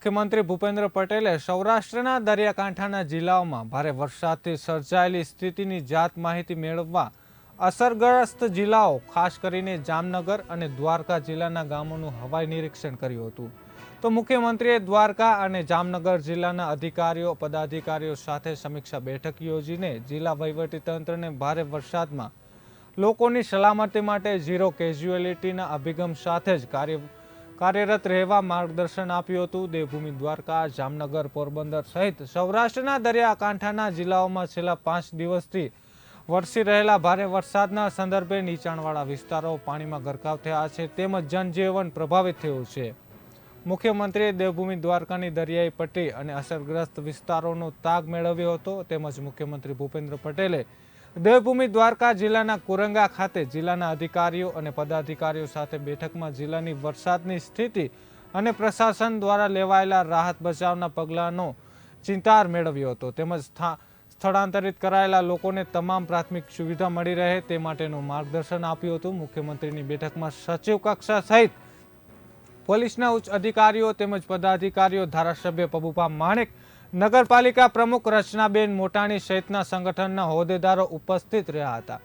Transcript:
મુખ્યમંત્રી ભૂપેન્દ્ર પટેલે સૌરાષ્ટ્રના દરિયાકાંઠાના જિલ્લાઓમાં ભારે વરસાદથી સર્જાયેલી સ્થિતિની જાત માહિતી મેળવવા અસરગ્રસ્ત જિલ્લાઓ, ખાસ કરીને જામનગર અને દ્વારકા જિલ્લાના ગામોનું હવાઈ નિરીક્ષણ કર્યું હતું. તો મુખ્યમંત્રીએ દ્વારકા અને જામનગર જિલ્લાના અધિકારીઓ, પદાધિકારીઓ સાથે સમીક્ષા બેઠક યોજીને જિલ્લા વહીવટીતંત્રને ભારે વરસાદમાં લોકોની સલામતી માટે ઝીરો કેઝ્યુઅલિટીના અભિગમ સાથે જ કાર્ય કાર્યરત રહેવા માર્ગદર્શન આપ્યું હતું. દેવભૂમિ દ્વારકા, જામનગર, પોરબંદર સહિત સૌરાષ્ટ્રના દરિયાકાંઠાના જિલ્લાઓમાં છેલ્લા પાંચ દિવસથી વરસી રહેલા ભારે વરસાદના સંદર્ભે નીચાણવાળા વિસ્તારો પાણીમાં ગરકાવ થયા છે તેમજ જનજીવન પ્રભાવિત થયું છે. મુખ્યમંત્રીએ દેવભૂમિ દ્વારકાની દરિયાઈ પટ્ટી અને અસરગ્રસ્ત વિસ્તારોનો તાગ મેળવ્યો હતો. તેમજ મુખ્યમંત્રી ભૂપેન્દ્ર પટેલે દેવભૂમિ દ્વારકા જિલ્લાના કુરંગા ખાતે જિલ્લાના અધિકારીઓ અને પદાધિકારીઓ સાથે બેઠકમાં જિલ્લાની વરસાદની સ્થિતિ અને પ્રશાસન દ્વારા લેવાયેલા રાહત બચાવના પગલાંનો ચિંતાર મેળવ્યો હતો. તેમજ સ્થા- સ્થળાંતરિત કરાયેલા લોકોને તમામ પ્રાથમિક સુવિધા મળી રહે તે માટેનું માર્ગદર્શન આપ્યું હતું. મુખ્યમંત્રીની બેઠકમાં સચિવ કક્ષા સહિત પોલીસના ઉચ્ચ અધિકારીઓ તેમજ પદાધિકારીઓ, ધારાસભ્ય પબુભા માણેક નગરપાલિકા પ્રમુખ રચનાબેન મોટાણી સહિતના સંગઠનના હોદ્દેદારો ઉપસ્થિત રહ્યા હતા.